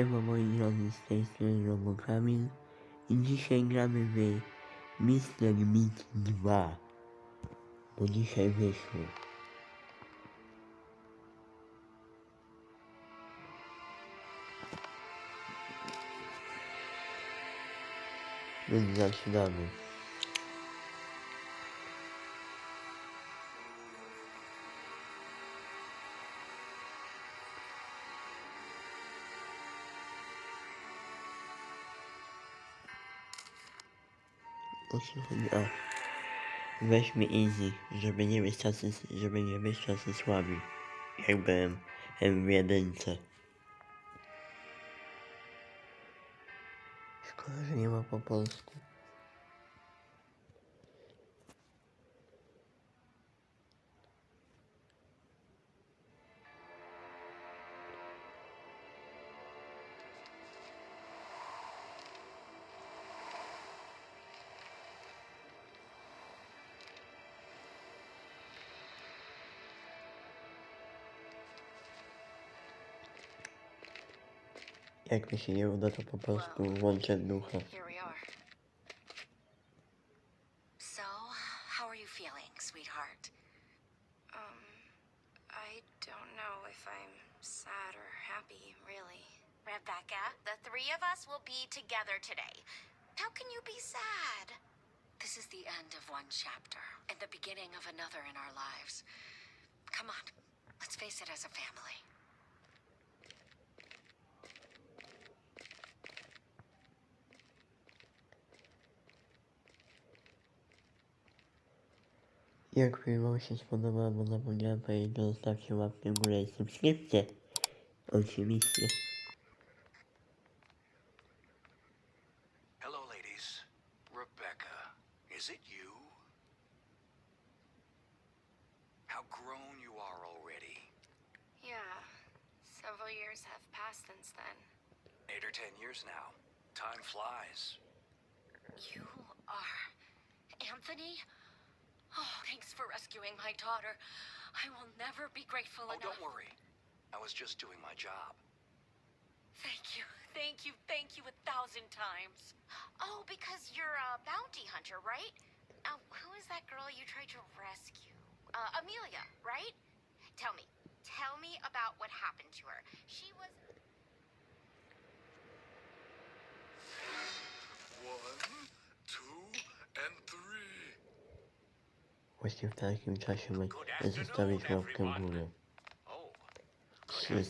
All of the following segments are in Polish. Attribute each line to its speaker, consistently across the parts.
Speaker 1: Siema moi drodzy, z tej strony Robo Kamil i dzisiaj gramy w Mr. Meat 2 bo dzisiaj wyszło więc zaczynamy co chodzi? A weźmy easy, żeby nie być tacy, żeby nie być tacy słabi jak byłem em, w jedynce Szkoda, że nie ma po polsku. Jak mi się nie uda, to po prostu włączę ducha.
Speaker 2: Here we are. So, how are you feeling, sweetheart?
Speaker 3: Um, I don't know if I'm sad or happy, really.
Speaker 2: Rebecca, the three of us will be together today. How can you be sad? This is the end of one chapter and the beginning of another in our lives. Come on, let's face it as a family.
Speaker 1: Jak film wam się spodobał, bo zapomniałem powiedzieć, to zostawcie łapkę w górę i subskrypcję. Oczywiście.
Speaker 4: Hello, ladies. Rebecca, is it you? How grown you are already.
Speaker 3: Yeah, several years have passed since then.
Speaker 4: Eight or ten years now. Time flies.
Speaker 2: You are Anthony? Oh, thanks for rescuing my daughter. I will never be grateful
Speaker 4: Oh,
Speaker 2: enough.
Speaker 4: don't worry. I was just doing my job.
Speaker 2: Thank you, thank you, thank you a thousand times. Oh, because you're a bounty hunter, right? Now, who is that girl you tried to rescue? Uh, Amelia, right? Tell me, tell me about what happened to her. She was.
Speaker 4: One, two, and three.
Speaker 1: Właśnie w takim czasie my zostawić łapkę w górę.
Speaker 4: Oh,
Speaker 1: 3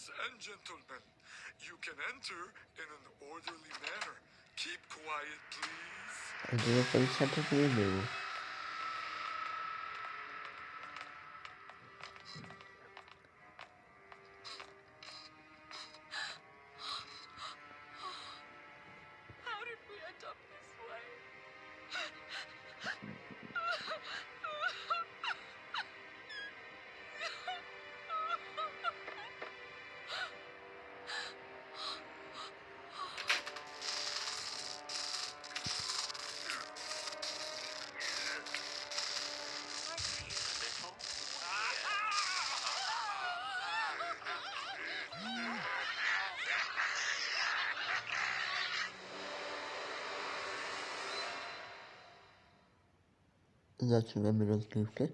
Speaker 4: Ladies and gentlemen, you can enter in an orderly manner. Keep quiet, please.
Speaker 1: Zaczynamy rozgrywkę.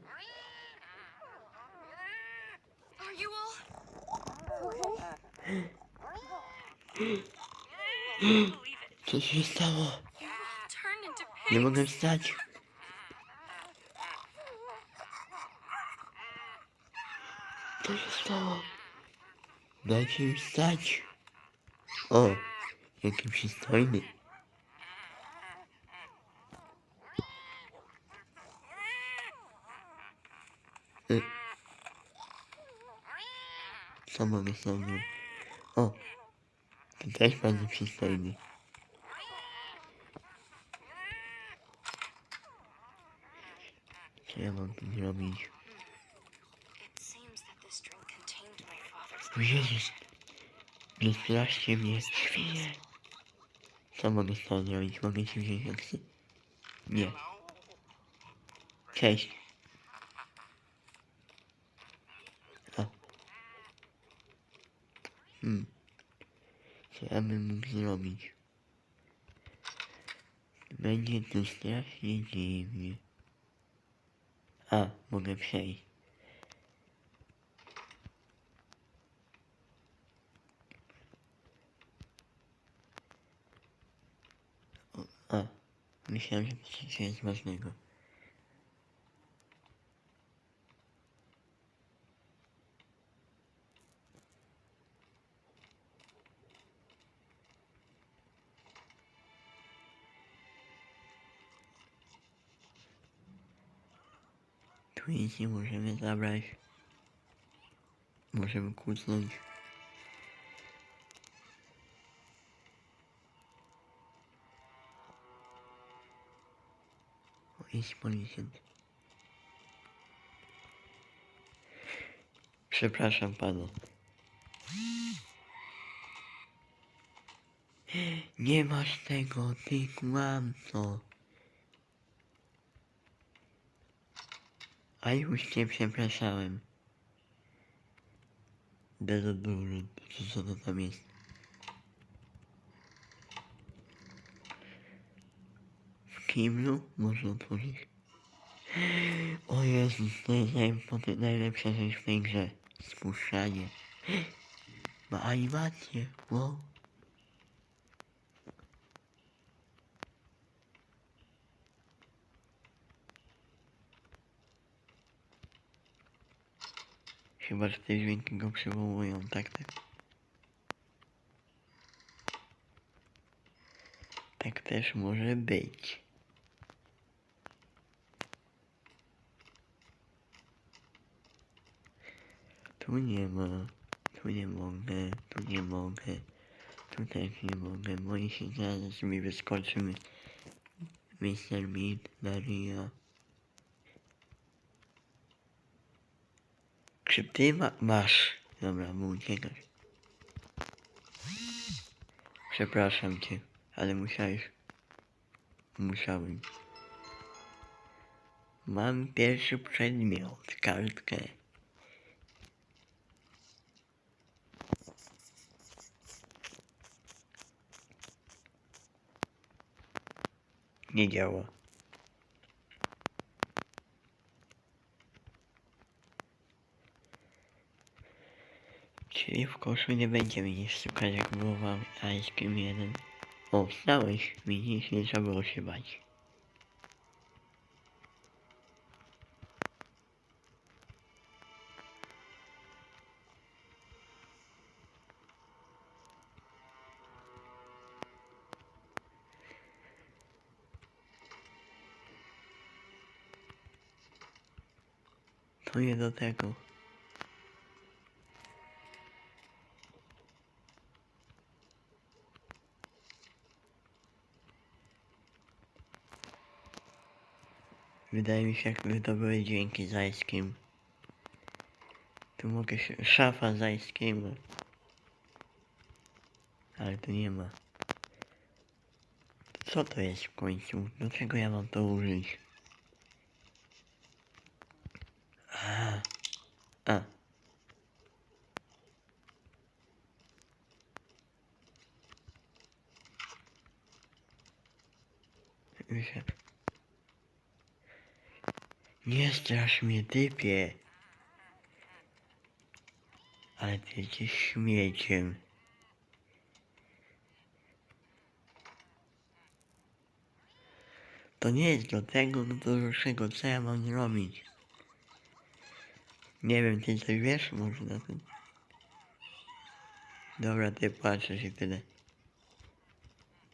Speaker 1: Co się stało? Nie mogę wstać. Co się stało? Dajcie mi wstać. O, jaki przystojny. Co mogę sobie? O! To też bardzo przystojny. Co ja mam tu zrobić? O Jezus! Nie straszcie mnie, świnie! Co mogę z tobą zrobić? Mogę ci wziąć aksy? Nie. Cześć. Hmm. Co ja bym mógł zrobić? Będzie tu strasznie dziwnie. A, mogę przejść. A, myślałem, że to coś jest ważnego. Tu nic nie możemy zabrać. Możemy kłócnąć. O, jest policjant. Przepraszam pana. Nie masz tego, ty kłamco. A już cię przepraszałem. Dezodorant, co, co to tam jest? W kiblu można otworzyć. O Jezus, to jest najlepsza rzecz w tej grze. Spuszczanie. Ma animację, wow. Chyba, że te dźwięki go przywołują, tak, tak. Tak też może być. Tu nie ma, tu nie mogę, tu nie mogę, tu też nie mogę, boję się zaraz mi wyskoczy Mr. Beat, Maria. Czy ty ma masz? Dobra, bo uciekasz. Przepraszam cię, ale musiałeś. Musiałem. Mam pierwszy przedmiot, kartkę. Nie działa. Czyli w koszu nie będzie mnie szukać jak było w Ice Cream 1. O, wstałeś, widzisz, nie trzeba było się bać. To nie do tego. Wydaje mi się, jakby to były dźwięki z Ice Cream. Tu mogę się... Szafa z Ice Cream. Ale tu nie ma. Co to jest w końcu? Do czego ja mam to użyć? A. A. Wyszedł. Nie strasz mnie, typie. Ale ty jesteś śmieciem. To nie jest do tego, no do czego, co ja mam zrobić? Nie wiem, ty coś wiesz może na tym? Dobra, ty patrzysz i tyle.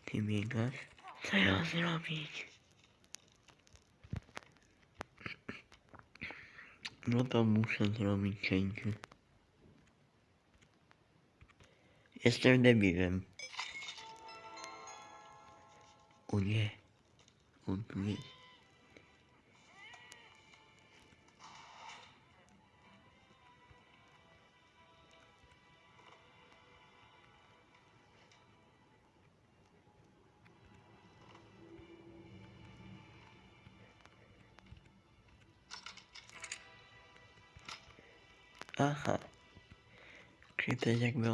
Speaker 1: Ty biegasz? Co ja mam zrobić? No to muszę zrobić cięcie. Jestem debilem. O nie. On tu Aha. Czyli to jest jakby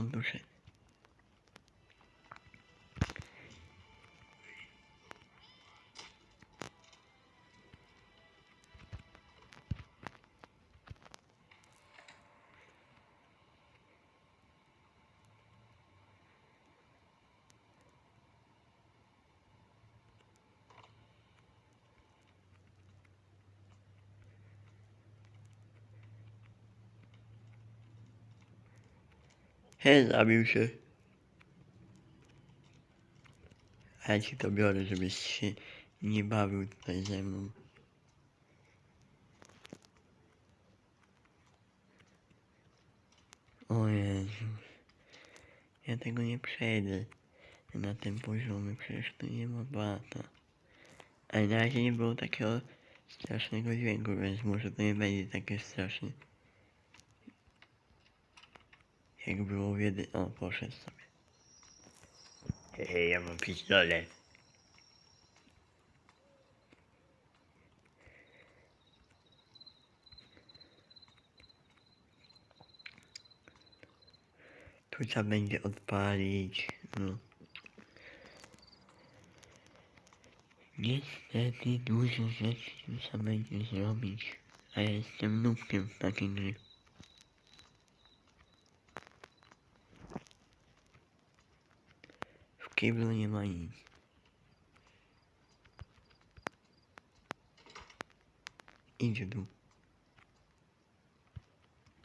Speaker 1: Hej, zabił się. A ja ci to biorę, żebyś się nie bawił tutaj ze mną. O Jezus. Ja tego nie przejdę na tym poziomie, przecież tu nie ma bata. Ale na razie nie było takiego strasznego dźwięku, więc może to nie będzie takie straszne. Jak było w jedy... O, poszedł sobie. Hehe, ja mam pistolet. Tu trzeba będzie odpalić, no. Niestety dużo rzeczy trzeba będzie zrobić, a ja jestem nubkiem w takiej gry. W kiblu nie ma nic. Idzie tu.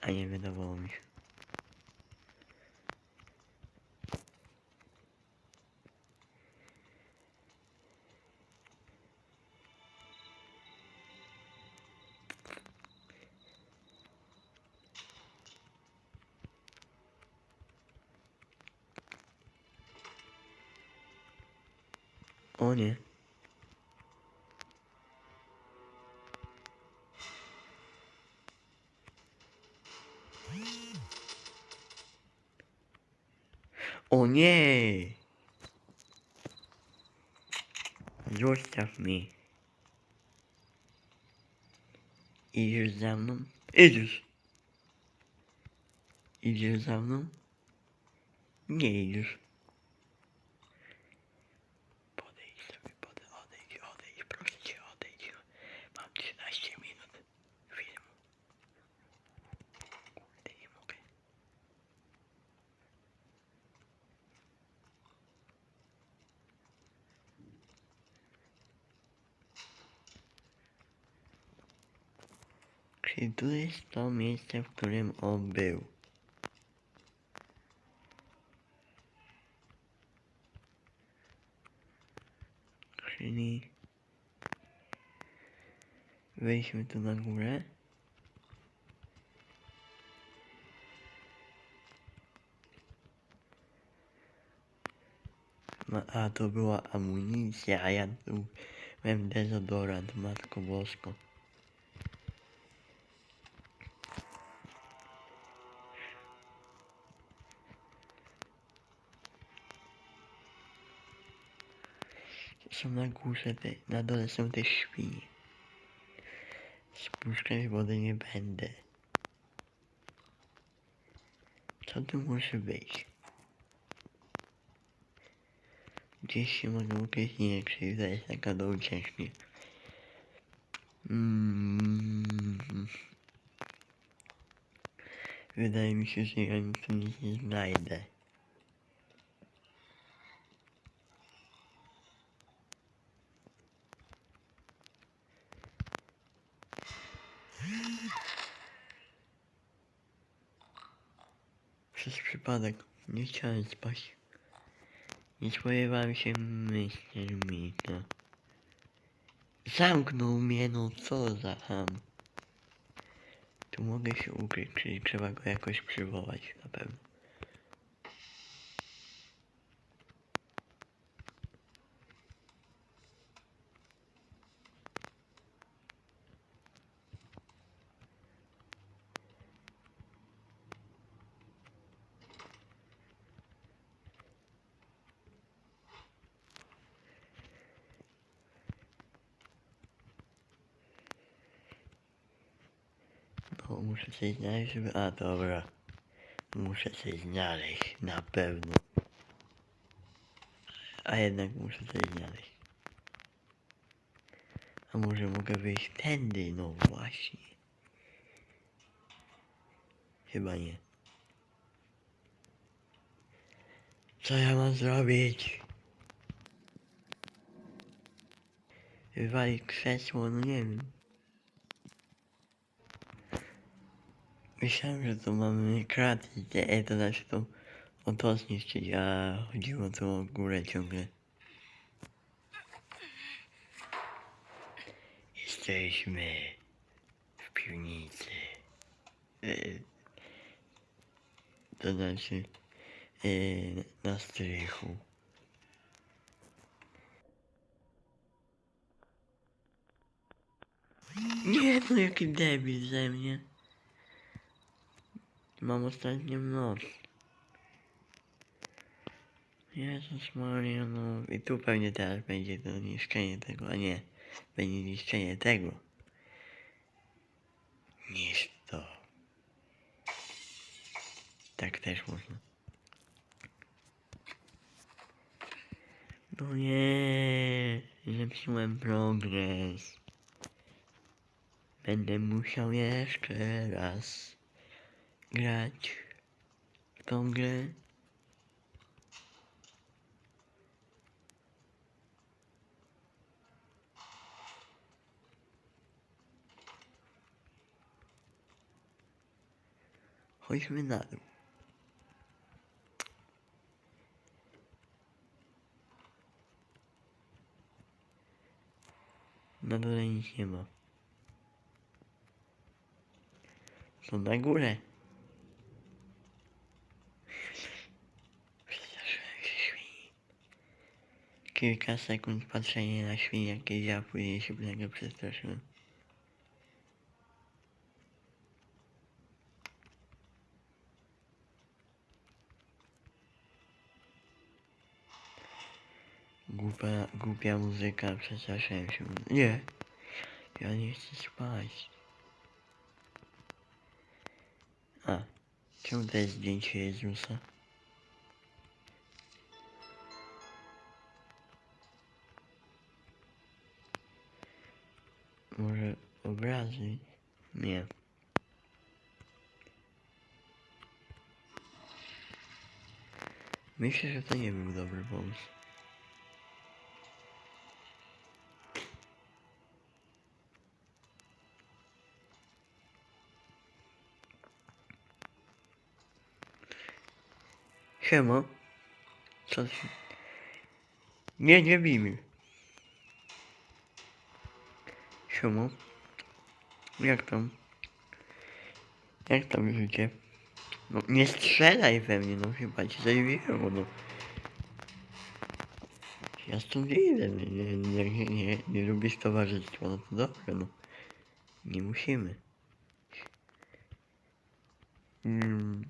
Speaker 1: A O nie. O nie! Zostaw mnie. Idziesz za mną? Idziesz. Idziesz za mną? Czyli tu jest to miejsce, w którym on był. Czyli wejdźmy tu na górę. No, a to była amunicja, a ja tu miałem dezodorant, matko bosko. Są na górze, te, na dole są te świnie. Spuszczać wody nie będę. Co tu może być? Gdzieś się mogę ukryć, nie czyli to jest taka do ucieczki. Mm. Wydaje mi się, że ja nic tu nie znajdę. Przypadek nie chciałem spać. Nie spodziewałem się Mr. Mita. Zamknął mnie, no co za ham. mogę się ukryć, czyli trzeba go jakoś przywołać na pewno. Znaleźć, żeby... A, dobra. Muszę coś znaleźć, na pewno. A jednak muszę coś znaleźć. A może mogę wyjść tędy? No właśnie. Chyba nie. Co ja mam zrobić? Wywalić krzesło? No nie wiem. Myślałem, że to mamy kraty, e, to znaczy to o to zniszczyć, a chodziło tu o górę ciągle. Jesteśmy w piwnicy. E, to znaczy e, na strychu. Nie, no jaki debil ze mnie. Mam ostatnią noc. Jezus Maria, no i tu pewnie teraz będzie to niszczenie tego, a nie, będzie niszczenie tego. Niż to. Tak też można. No nie, zepsułem progres. Będę musiał jeszcze raz grać w tą grę. Chodźmy na dół. Na dole nic nie ma. Są na górę. Przestraszyłem się świni. Kilka sekund patrzenia na świnie, jakie ja później się tego przestraszyłem. Głupia, głupia muzyka, przestraszyłem się. Nie, ja nie chcę spać. A, czemu to jest zdjęcie Jezusa? Myślę, że to nie był dobry pomysł. Siema. Co się... Nie, nie bij mnie. No nie strzelaj we mnie, no chyba cię zajebiło, no. Ja stąd idę, nie, nie, nie, nie, nie, nie lubisz towarzystwa, no to dobrze, no. Nie musimy. Mm.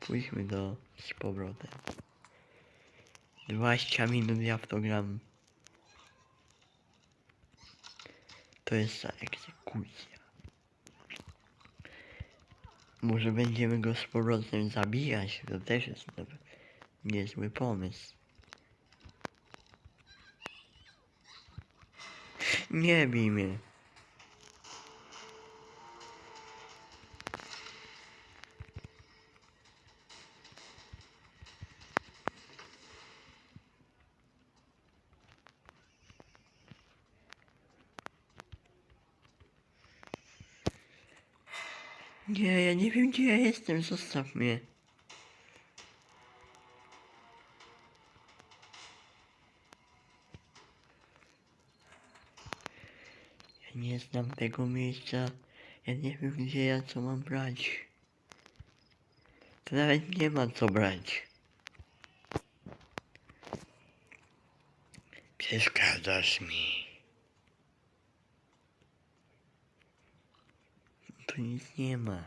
Speaker 1: Pójdźmy do z powrotem. 20 minut ja w to gram. To jest za egzekucja. Może będziemy go z powrotem zabijać, to też jest niezły pomysł. Nie bij mnie. Nie, ja nie wiem gdzie ja jestem, zostaw mnie. Ja nie znam tego miejsca. Ja nie wiem gdzie ja co mam brać. To nawet nie ma co brać. Przeszkadzasz mi. Tu nic nie ma.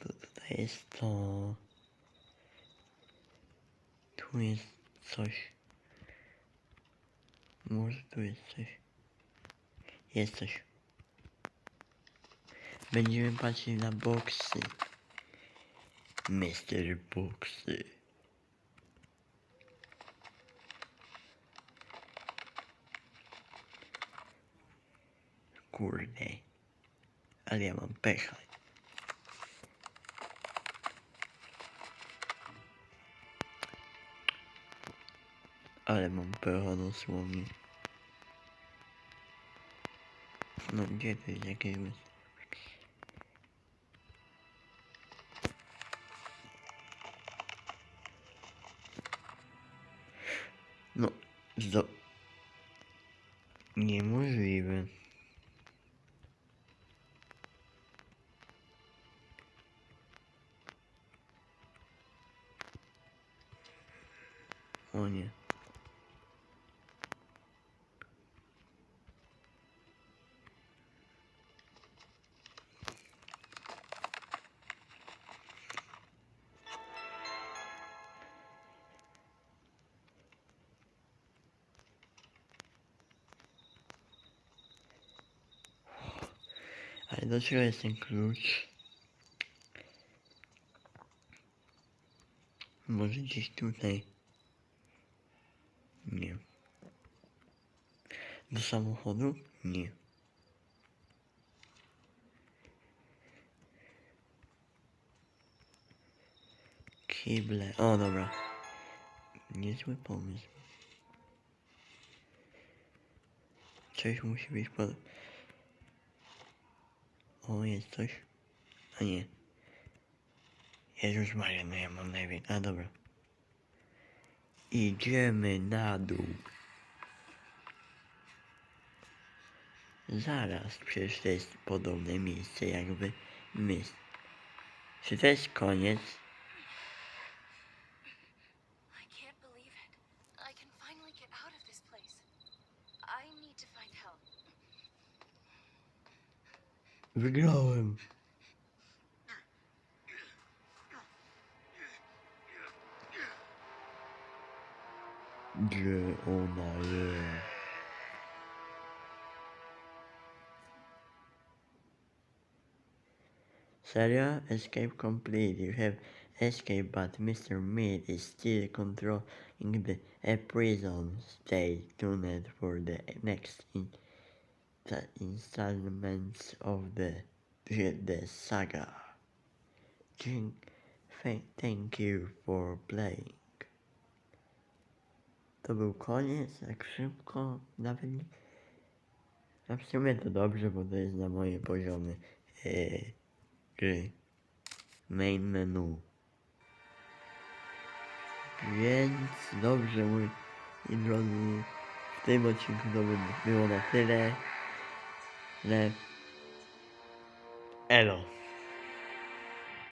Speaker 1: To tutaj jest to. Tu jest coś. Może tu jest coś. Jest coś. Będziemy patrzeć na boksy. Mister Boxy. Kurde. Ale ja mam pecha. Ale mam pecha dosłownie. No gdzie to jest jakieś... do czego jest ten klucz? Może gdzieś tutaj? Nie. Do samochodu? Nie. Kible. O, dobra. Niezły pomysł. Coś musi być pod... O, jest coś. A nie. Jezus Maria, no ja mam najwięcej. A dobra. Idziemy na dół. Zaraz, przecież to jest podobne miejsce jakby my. Czy to jest koniec? Wygrałem. Gdzie ona jest? Serio? Escape complete. You have escaped, but Mr. Mead is still controlling the prison. Stay tuned for the next in the installments of the the saga. Thank, you for playing. To był koniec, tak szybko, nawet nie... A w sumie to dobrze, bo to jest na moje poziomy e, gry. Main menu. Więc dobrze, mój drodzy, w tym odcinku to by było na tyle, że elo.